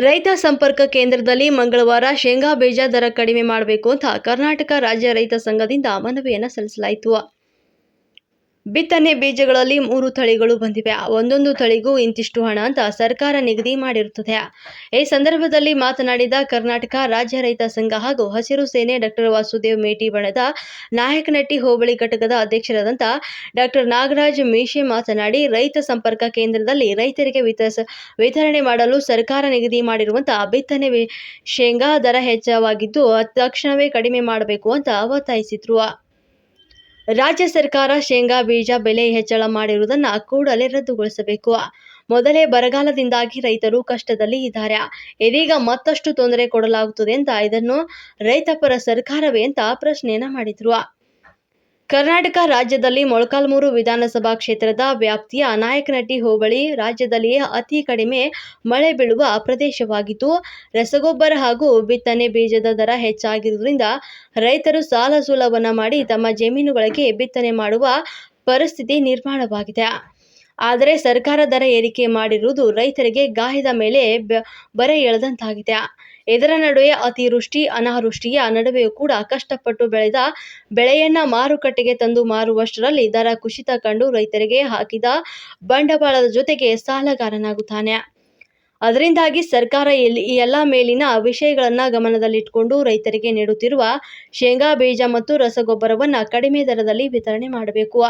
ರೈತ ಸಂಪರ್ಕ ಕೇಂದ್ರದಲ್ಲಿ ಮಂಗಳವಾರ ಶೇಂಗಾ ಬೀಜ ದರ ಕಡಿಮೆ ಮಾಡಬೇಕು ಅಂತ ಕರ್ನಾಟಕ ರಾಜ್ಯ ರೈತ ಸಂಘದಿಂದ ಮನವಿಯನ್ನು ಸಲ್ಲಿಸಲಾಯಿತು. ಬಿತ್ತನೆ ಬೀಜಗಳಲ್ಲಿ ಮೂರು ತಳಿಗಳು ಬಂದಿವೆ. ಒಂದೊಂದು ತಳಿಗೂ ಇಂತಿಷ್ಟು ಹಣ ಅಂತ ಸರ್ಕಾರ ನಿಗದಿ ಮಾಡಿರುತ್ತದೆ. ಈ ಸಂದರ್ಭದಲ್ಲಿ ಮಾತನಾಡಿದ ಕರ್ನಾಟಕ ರಾಜ್ಯ ರೈತ ಸಂಘ ಹಾಗೂ ಹಸಿರು ಸೇನೆ ಡಾಕ್ಟರ್ ವಾಸುದೇವ್ ಮೇಟಿ ಬಣದ ನಾಯಕನಟ್ಟಿ ಹೋಬಳಿ ಘಟಕದ ಅಧ್ಯಕ್ಷರಾದಂಥ ಡಾಕ್ಟರ್ ನಾಗರಾಜ್ ಮೀಶೆ ಮಾತನಾಡಿ, ರೈತ ಸಂಪರ್ಕ ಕೇಂದ್ರದಲ್ಲಿ ರೈತರಿಗೆ ವಿತರಿಸ ವಿತರಣೆ ಮಾಡಲು ಸರ್ಕಾರ ನಿಗದಿ ಮಾಡಿರುವಂತಹ ಬಿತ್ತನೆ ಶೇಂಗಾ ದರ ಹೆಚ್ಚಾಗಿದ್ದು ತಕ್ಷಣವೇ ಕಡಿಮೆ ಮಾಡಬೇಕು ಅಂತ ಒತ್ತಾಯಿಸಿದ್ರು. ರಾಜ್ಯ ಸರ್ಕಾರ ಶೇಂಗಾ, ಬೀಜ ಬೆಲೆ ಹೆಚ್ಚಳ ಮಾಡಿರುವುದನ್ನ ಕೂಡಲೇ ರದ್ದುಗೊಳಿಸಬೇಕು. ಮೊದಲೇ ಬರಗಾಲದಿಂದಾಗಿ ರೈತರು ಕಷ್ಟದಲ್ಲಿ ಇದ್ದಾರೆ. ಇದೀಗ ಮತ್ತಷ್ಟು ತೊಂದರೆ ಕೊಡಲಾಗುತ್ತದೆ ಅಂತ ಇದನ್ನು ರೈತಪರ ಸರ್ಕಾರವೇ ಅಂತ ಪ್ರಶ್ನೆಯನ್ನ ಮಾಡಿದ್ರು. ಕರ್ನಾಟಕ ರಾಜ್ಯದಲ್ಲಿ ಮೊಳಕಾಲ್ಮೂರು ವಿಧಾನಸಭಾ ಕ್ಷೇತ್ರದ ವ್ಯಾಪ್ತಿಯ ನಾಯಕನಹಟ್ಟಿ ಹೋಬಳಿ ರಾಜ್ಯದಲ್ಲಿಯೇ ಅತಿ ಕಡಿಮೆ ಮಳೆ ಬೀಳುವ ಪ್ರದೇಶವಾಗಿದ್ದು, ರಸಗೊಬ್ಬರ ಹಾಗೂ ಬಿತ್ತನೆ ಬೀಜದ ದರ ಹೆಚ್ಚಾಗಿರುವುದರಿಂದ ರೈತರು ಸಾಲ ಸೂಲವನ್ನ ಮಾಡಿ ತಮ್ಮ ಜಮೀನುಗಳಿಗೆ ಬಿತ್ತನೆ ಮಾಡುವ ಪರಿಸ್ಥಿತಿ ನಿರ್ಮಾಣವಾಗಿದೆ. ಆದರೆ ಸರ್ಕಾರ ದರ ಏರಿಕೆ ಮಾಡಿರುವುದು ರೈತರಿಗೆ ಗಾಯದ ಮೇಲೆ ಬ- ಬರೆ ಎಳೆದಂತಾಗಿದೆ. ಇದರ ನಡುವೆ ಅತಿವೃಷ್ಟಿ, ಅನಾವೃಷ್ಟಿಯ ನಡುವೆಯೂ ಕೂಡ ಕಷ್ಟಪಟ್ಟು ಬೆಳೆದ ಬೆಳೆಯನ್ನು ಮಾರುಕಟ್ಟೆಗೆ ತಂದು ಮಾರುವಷ್ಟರಲ್ಲಿ ದರ ಕುಸಿತ ಕಂಡು ರೈತರಿಗೆ ಹಾಕಿದ ಬಂಡವಾಳದ ಜೊತೆಗೆ ಸಾಲಗಾರನಾಗುತ್ತಾನೆ. ಅದರಿಂದಾಗಿ ಸರ್ಕಾರ ಎಲ್ಲಿ- ಈ ಎಲ್ಲ ಮೇಲಿನ ವಿಷಯಗಳನ್ನು ಗಮನದಲ್ಲಿಟ್ಟುಕೊಂಡು ರೈತರಿಗೆ ನೀಡುತ್ತಿರುವ ಶೇಂಗಾ ಬೀಜ ಮತ್ತು ರಸಗೊಬ್ಬರವನ್ನು ಕಡಿಮೆ ದರದಲ್ಲಿ ವಿತರಣೆ ಮಾಡಬೇಕು.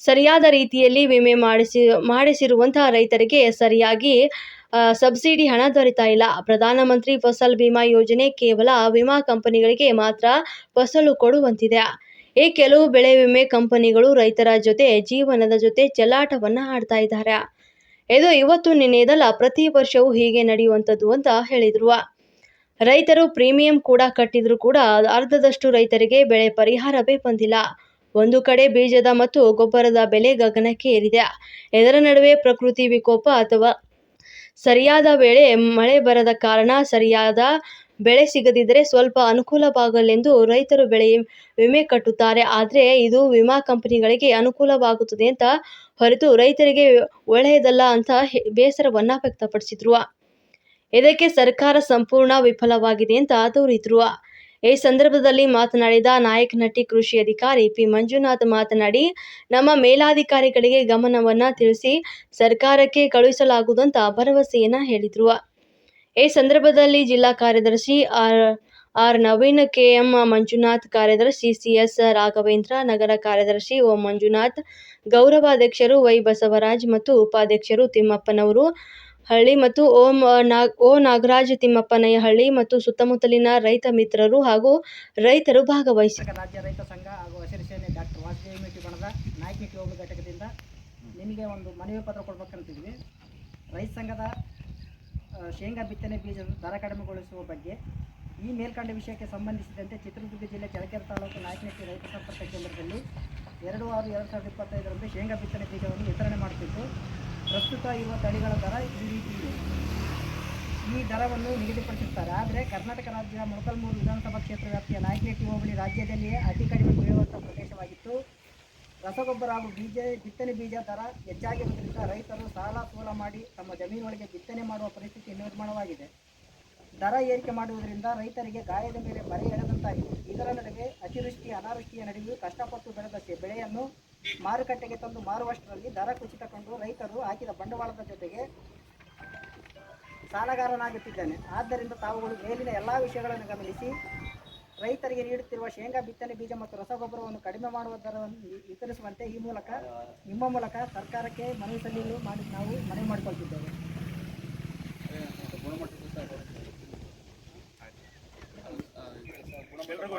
ಸರಿಯಾದ ರೀತಿಯಲ್ಲಿ ವಿಮೆ ಮಾಡಿಸಿ, ಮಾಡಿಸಿರುವಂತಹ ರೈತರಿಗೆ ಸರಿಯಾಗಿ ಸಬ್ಸಿಡಿ ಹಣ ದೊರೀತಾ ಇಲ್ಲ. ಪ್ರಧಾನಮಂತ್ರಿ ಫಸಲ್ ಬಿಮಾ ಯೋಜನೆ ಕೇವಲ ವಿಮಾ ಕಂಪನಿಗಳಿಗೆ ಮಾತ್ರ ಫಸಲು ಕೊಡುವಂತಿದೆ. ಈ ಕೆಲವು ಬೆಳೆ ವಿಮೆ ಕಂಪನಿಗಳು ರೈತರ ಜೊತೆ ಜೀವನದ ಜೊತೆ ಚೆಲ್ಲಾಟವನ್ನು ಆಡ್ತಾ ಇದ್ದಾರೆ. ಇದು ಇವತ್ತು ನಿನ್ನೆದಲ್ಲ ಪ್ರತಿ ವರ್ಷವೂ ಹೀಗೆ ನಡೆಯುವಂಥದ್ದು ಅಂತ ಹೇಳಿದ್ರು. ರೈತರು ಪ್ರೀಮಿಯಂ ಕೂಡ ಕಟ್ಟಿದ್ರು ಕೂಡ ಅರ್ಧದಷ್ಟು ರೈತರಿಗೆ ಬೆಳೆ ಪರಿಹಾರವೇ ಬಂದಿಲ್ಲ. ಒಂದು ಕಡೆ ಬೀಜದ ಮತ್ತು ಗೊಬ್ಬರದ ಬೆಲೆ ಗಗನಕ್ಕೆ ಏರಿದೆ. ಇದರ ನಡುವೆ ಪ್ರಕೃತಿ ವಿಕೋಪ ಅಥವಾ ಸರಿಯಾದ ವೇಳೆ ಮಳೆ ಬರದ ಕಾರಣ ಸರಿಯಾದ ಬೆಳೆ ಸಿಗದಿದ್ದರೆ ಸ್ವಲ್ಪ ಅನುಕೂಲವಾಗಲೆಂದು ರೈತರು ಬೆಳೆ ವಿಮೆ ಕಟ್ಟುತ್ತಾರೆ. ಆದರೆ ಇದು ವಿಮಾ ಕಂಪನಿಗಳಿಗೆ ಅನುಕೂಲವಾಗುತ್ತದೆ ಅಂತ ಹೊರತು ರೈತರಿಗೆ ಒಳ್ಳೆಯದಲ್ಲ ಅಂತ ಬೇಸರವನ್ನ ವ್ಯಕ್ತಪಡಿಸಿದ್ರು. ಇದಕ್ಕೆ ಸರ್ಕಾರ ಸಂಪೂರ್ಣ ವಿಫಲವಾಗಿದೆ ಅಂತ ದೂರಿದ್ರು. ಈ ಸಂದರ್ಭದಲ್ಲಿ ಮಾತನಾಡಿದ ನಾಯಕನಹಟ್ಟಿ ಕೃಷಿ ಅಧಿಕಾರಿ ಪಿ ಮಂಜುನಾಥ್ ಮಾತನಾಡಿ, ನಮ್ಮ ಮೇಲಾಧಿಕಾರಿಗಳಿಗೆ ಗಮನವನ್ನ ತಿಳಿಸಿ ಸರ್ಕಾರಕ್ಕೆ ಕಳುಹಿಸಲಾಗುವುದಂತ ಭರವಸೆಯನ್ನ ಹೇಳಿದ್ರು. ಈ ಸಂದರ್ಭದಲ್ಲಿ ಜಿಲ್ಲಾ ಕಾರ್ಯದರ್ಶಿ R R Naveen, KM Manjunath, ಕಾರ್ಯದರ್ಶಿ ಸಿಎಸ್ ರಾಘವೇಂದ್ರ, ನಗರ ಕಾರ್ಯದರ್ಶಿ ಓ ಮಂಜುನಾಥ್, ಗೌರವಾಧ್ಯಕ್ಷರು ವೈ ಬಸವರಾಜ್ ಮತ್ತು ಉಪಾಧ್ಯಕ್ಷರು ತಿಮ್ಮಪ್ಪನವರು ಹಳ್ಳಿ ಮತ್ತು ಓಂ ನಾಗ್ ಓ ನಾಗರಾಜ ತಿಮ್ಮಪ್ಪನಯ್ಯ ಹಳ್ಳಿ ಮತ್ತು ಸುತ್ತಮುತ್ತಲಿನ ರೈತ ಮಿತ್ರರು ಹಾಗೂ ರೈತರು ಭಾಗವಹಿಸಿ ರಾಜ್ಯ ರೈತ ಸಂಘ ಹಾಗೂ ಹಸಿರು ಸೇನೆ ಡಾಕ್ಟರ್ ವಾಸುದೇವ ಮೇಟಿ ಬಣದ ನಾಯಕಿ ಘಟಕದಿಂದ ನಿಮಗೆ ಒಂದು ಮನವಿ ಪತ್ರ ಕೊಡ್ಬೇಕಂತಿದ್ವಿ. ರೈತ ಸಂಘದ ಶೇಂಗಾ ಬಿತ್ತನೆ ಬೀಜ ದರ ಕಡಿಮೆಗೊಳಿಸುವ ಬಗ್ಗೆ ಈ ಮೇಲ್ಕಂಡ ವಿಷಯಕ್ಕೆ ಸಂಬಂಧಿಸಿದಂತೆ ಚಿತ್ರದುರ್ಗ ಜಿಲ್ಲೆ ಚಳಕೆರೆ ತಾಲೂಕು ನಾಯಕನಟ್ಟಿ ರೈತ ಸಂಪರ್ಕ ಕೇಂದ್ರದಲ್ಲಿ ಎರಡು ಆರು ಎರಡು ಸಾವಿರದ ಇಪ್ಪತ್ತೈದರಂದು ಶೇಂಗಾ ಬಿತ್ತನೆ ಬೀಜವನ್ನು ವಿತರಣೆ ಮಾಡುತ್ತಿದ್ದು ಇರುವ ತಳಿಗಳ ದರ ಈ ರೀತಿ ಇದೆ. ಈ ದರವನ್ನು ನಿಗದಿಪಡಿಸುತ್ತಾರೆ. ಆದರೆ ಕರ್ನಾಟಕ ರಾಜ್ಯದ ಮೊಳಕಲ್ಮೂರು ವಿಧಾನಸಭಾ ಕ್ಷೇತ್ರ ವ್ಯಾಪ್ತಿಯ ನಾಯಕನಹಟ್ಟಿ ಹೋಬಳಿ ರಾಜ್ಯದಲ್ಲಿಯೇ ಅತಿ ಕಡಿಮೆ ಬೆಳೆಯುವಂಥ ಪ್ರದೇಶವಾಗಿತ್ತು. ರಸಗೊಬ್ಬರ ಹಾಗೂ ಬೀಜ, ಬಿತ್ತನೆ ಬೀಜ ದರ ಹೆಚ್ಚಾಗಿರುವುದರಿಂದ ರೈತರು ಸಾಲ ಸೂಲ ಮಾಡಿ ತಮ್ಮ ಜಮೀನೊಳಗೆ ಬಿತ್ತನೆ ಮಾಡುವ ಪರಿಸ್ಥಿತಿ ನಿರ್ಮಾಣವಾಗಿದೆ. ದರ ಏರಿಕೆ ಮಾಡುವುದರಿಂದ ರೈತರಿಗೆ ಗಾಯದ ಮೇಲೆ ಬರೆ ಎಳೆದಂತಾಗಿದೆ. ಇದರ ನಡುವೆ ಅತಿವೃಷ್ಟಿ, ಅನಾವೃಷ್ಟಿಯ ನಡುವೆಯೂ ಕಷ್ಟಪಟ್ಟು ಬೆಳೆದ ಬೆಳೆಯನ್ನು ಮಾರುಕಟ್ಟೆಗೆ ತಂದು ಮಾರುವಷ್ಟರಲ್ಲಿ ದರ ಕುಸಿತ ಕಂಡು ರೈತರು ಹಾಕಿದ ಬಂಡವಾಳದ ಜೊತೆಗೆ ಸಾಲಗಾರನಾಗುತ್ತಿದ್ದಾನೆ. ಆದ್ದರಿಂದ ತಾವುಗಳು ಮೇಲಿನ ಎಲ್ಲ ವಿಷಯಗಳನ್ನು ಗಮನಿಸಿ, ರೈತರಿಗೆ ನೀಡುತ್ತಿರುವ ಶೇಂಗಾ, ಬಿತ್ತನೆ ಬೀಜ ಮತ್ತು ರಸಗೊಬ್ಬರವನ್ನು ಕಡಿಮೆ ಮಾಡುವ ದರವನ್ನು ವಿತರಿಸುವಂತೆ ಈ ಮೂಲಕ, ನಿಮ್ಮ ಮೂಲಕ ಸರ್ಕಾರಕ್ಕೆ ಮನವಿ ಸಲ್ಲಿಸಲು ಮಾಡಿ, ನಾವು ಮನವಿ ಮಾಡಿಕೊಳ್ತಿದ್ದೇವೆ.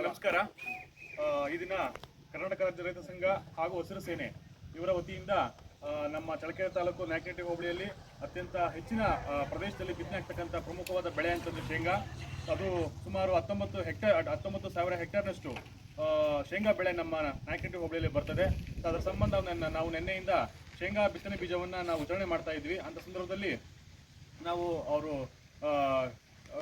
ನಮಸ್ಕಾರ. ಈ ಕರ್ನಾಟಕ ರಾಜ್ಯ ರೈತ ಸಂಘ ಹಾಗೂ ಹಸಿರು ಸೇನೆ ಇವರ ವತಿಯಿಂದ ನಮ್ಮ ಚಳಕೆರೆ ತಾಲೂಕು ನಾಯಕನಟ್ಟಿ ಹೋಬಳಿಯಲ್ಲಿ ಅತ್ಯಂತ ಹೆಚ್ಚಿನ ಪ್ರದೇಶದಲ್ಲಿ ಬಿತ್ತನೆ ಪ್ರಮುಖವಾದ ಬೆಳೆ ಅಂತಂದ್ರೆ ಶೇಂಗಾ. ಅದು ಸುಮಾರು ಹತ್ತೊಂಬತ್ತು ಹೆಕ್ಟೇರ್ ಹತ್ತೊಂಬತ್ತು ಸಾವಿರ ಹೆಕ್ಟೇರ್ನಷ್ಟು ಶೇಂಗಾ ಬೆಳೆ ನಮ್ಮ ನಾಯಕನಟ್ಟಿ ಹೋಬಳಿಯಲ್ಲಿ ಬರ್ತದೆ. ಅದರ ಸಂಬಂಧ ನಾವು ನಿನ್ನೆಯಿಂದ ಶೇಂಗಾ ಬಿತ್ತನೆ ಬೀಜವನ್ನು ನಾವು ವಿತರಣೆ ಮಾಡ್ತಾ ಇದ್ವಿ. ಅಂತ ಸಂದರ್ಭದಲ್ಲಿ ನಾವು ಅವರು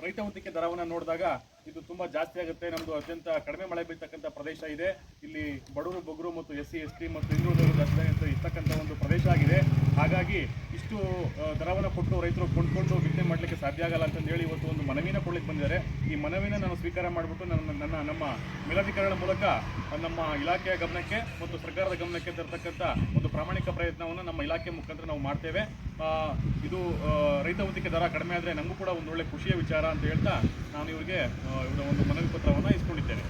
ರೈತ ಹೊತ್ತಿಗೆ ದರವನ್ನು ನೋಡಿದಾಗ ಇದು ತುಂಬಾ ಜಾಸ್ತಿ ಆಗುತ್ತೆ. ನಮ್ಮದು ಅತ್ಯಂತ ಕಡಿಮೆ ಮಳೆ ಬೀಳ್ತಕ್ಕಂಥ ಪ್ರದೇಶ ಇದೆ. ಇಲ್ಲಿ ಬಡವರು ಬೊಗರು ಮತ್ತು ಎಸ್ ಸಿ ಎಸ್ ಟಿ ಮತ್ತು ಅಂತ ಇರ್ತಕ್ಕಂಥ ಒಂದು ಪ್ರದೇಶ ಆಗಿದೆ. ಹಾಗಾಗಿ ಇಷ್ಟು ದರವನ್ನು ಕೊಟ್ಟು ರೈತರು ಕೊಂಡ್ಕೊಂಡು ಬಿತ್ತನೆ ಮಾಡಲಿಕ್ಕೆ ಸಾಧ್ಯ ಆಗಲ್ಲ ಅಂತ ಹೇಳಿ ಇವತ್ತು ಒಂದು ಮನವಿನ ಕೊಡ್ಲಿಕ್ಕೆ ಬಂದಿದ್ದಾರೆ. ಈ ಮನವಿನ ನಾನು ಸ್ವೀಕಾರ ಮಾಡಿಬಿಟ್ಟು ನನ್ನ ನನ್ನ, ನಮ್ಮ ಮೇಲಾಧಿಕಾರಿಗಳ ಮೂಲಕ ನಮ್ಮ ಇಲಾಖೆಯ ಗಮನಕ್ಕೆ ಮತ್ತು ಸರ್ಕಾರದ ಗಮನಕ್ಕೆ ತರತಕ್ಕಂಥ ಪ್ರಾಮಾಣಿಕ ಪ್ರಯತ್ನವನ್ನು ನಮ್ಮ ಇಲಾಖೆ ಮುಖಾಂತರ ನಾವು ಮಾಡ್ತೇವೆ. ಇದು ರೈತ ವಂತಿಕೆ ದರ ಕಡಿಮೆ ಆದರೆ ನಮಗೂ ಕೂಡ ಒಂದು ಒಳ್ಳೆ ಖುಷಿಯ ವಿಚಾರ ಅಂತ ಹೇಳ್ತಾ ನಾನು ಇವರಿಗೆ ಇವರ ಒಂದು ಮನವಿ ಪತ್ರವನ್ನು ಇಸ್ಕೊಂಡಿದ್ದೇನೆ.